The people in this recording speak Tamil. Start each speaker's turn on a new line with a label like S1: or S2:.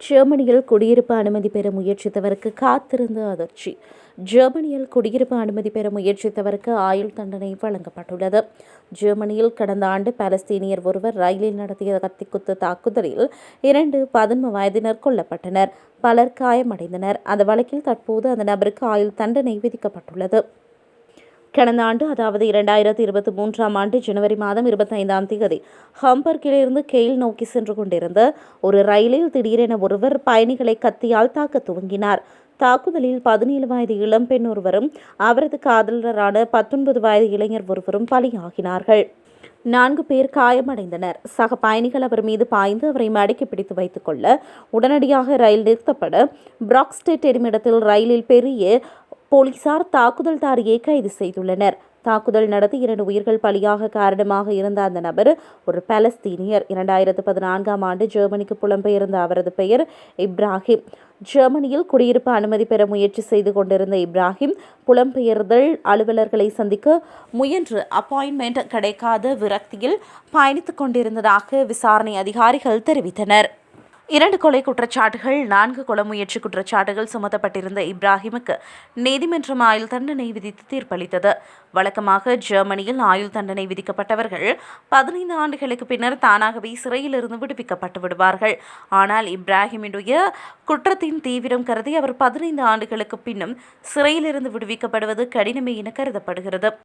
S1: ஜெர்மனியில் குடியிருப்பு அனுமதி பெற முயற்சித்தவருக்கு காத்திருந்த அதிர்ச்சி. ஜெர்மனியில் குடியிருப்பு அனுமதி பெற முயற்சித்தவருக்கு ஆயுள் தண்டனை வழங்கப்பட்டுள்ளது. ஜெர்மனியில் கடந்த ஆண்டு பாலஸ்தீனியர் ஒருவர் ரயிலில் நடத்திய கத்திக்குத்து தாக்குதலில் இரண்டு பதின்ம வயதினர் கொல்லப்பட்டனர். பலர் காயமடைந்தனர். அந்த வழக்கில் தற்போது அந்த நபருக்கு ஆயுள் தண்டனை விதிக்கப்பட்டுள்ளது. கடந்த ஆண்டு அதாவது இரண்டாயிரத்தி இருபத்தி மூன்றாம் ஆண்டு ஜனவரி மாதம் இருபத்தைந்தாம் தேதி ஹம்பர்கிலிருந்து கெயில் நோக்கி சென்று கொண்டிருந்த ஒரு ரயிலில் திடீரென ஒருவர் பயணிகளை கத்தியால் தாக்க துவங்கினார். தாக்குதலில் பதினேழு வயது இளம்பெண் ஒருவரும் அவரது காதலரான பத்தொன்பது வயது இளைஞர் ஒருவரும் பலியாகினார்கள். நான்கு பேர் காயமடைந்தனர். சக பயணிகள் அவர் மீது பாய்ந்து அவரை மடக்கி பிடித்து வைத்துக் கொள்ள உடனடியாக ரயில் நிறுத்தப்பட பிராக்ஸ்டேட் என்னுமிடத்தில் ரயிலில் பெரிய போலீசார் தாக்குதல்தாரியை கைது செய்துள்ளனர். தாக்குதல் நடத்தி இரண்டு உயிர்கள் பலியாக காரணமாக இருந்த அந்த நபர் ஒரு பலஸ்தீனியர். இரண்டாயிரத்து பதினான்காம் ஆண்டு ஜெர்மனிக்கு புலம்பெயர்ந்த அவரது பெயர் இப்ராஹிம். ஜெர்மனியில் குடியிருப்பு அனுமதி பெற முயற்சி செய்து கொண்டிருந்த இப்ராஹிம் புலம்பெயர்தல் அலுவலர்களை சந்திக்க முயன்று அப்பாயின்மெண்ட் கிடைக்காத விரக்தியில் பயணித்துக் கொண்டிருந்ததாக விசாரணை அதிகாரிகள் தெரிவித்தனர். இரண்டு கொலை குற்றச்சாட்டுகள் நான்கு கொலை முயற்சி குற்றச்சாட்டுகள் சுமத்தப்பட்டிருந்த இப்ராஹிமுக்கு நீதிமன்றம் ஆயுள் தண்டனை விதித்து தீர்ப்பளித்தது. வழக்கமாக ஜெர்மனியில் ஆயுள் தண்டனை விதிக்கப்பட்டவர்கள் பதினைந்து ஆண்டுகளுக்கு பின்னர் தானாகவே சிறையிலிருந்து விடுவிக்கப்பட்டு விடுவார்கள். ஆனால் இப்ராஹிமினுடைய குற்றத்தின் தீவிரம் கருதி அவர் பதினைந்து ஆண்டுகளுக்கு பின்னும் சிறையிலிருந்து விடுவிக்கப்படுவது கடினமே என கருதப்படுகிறது.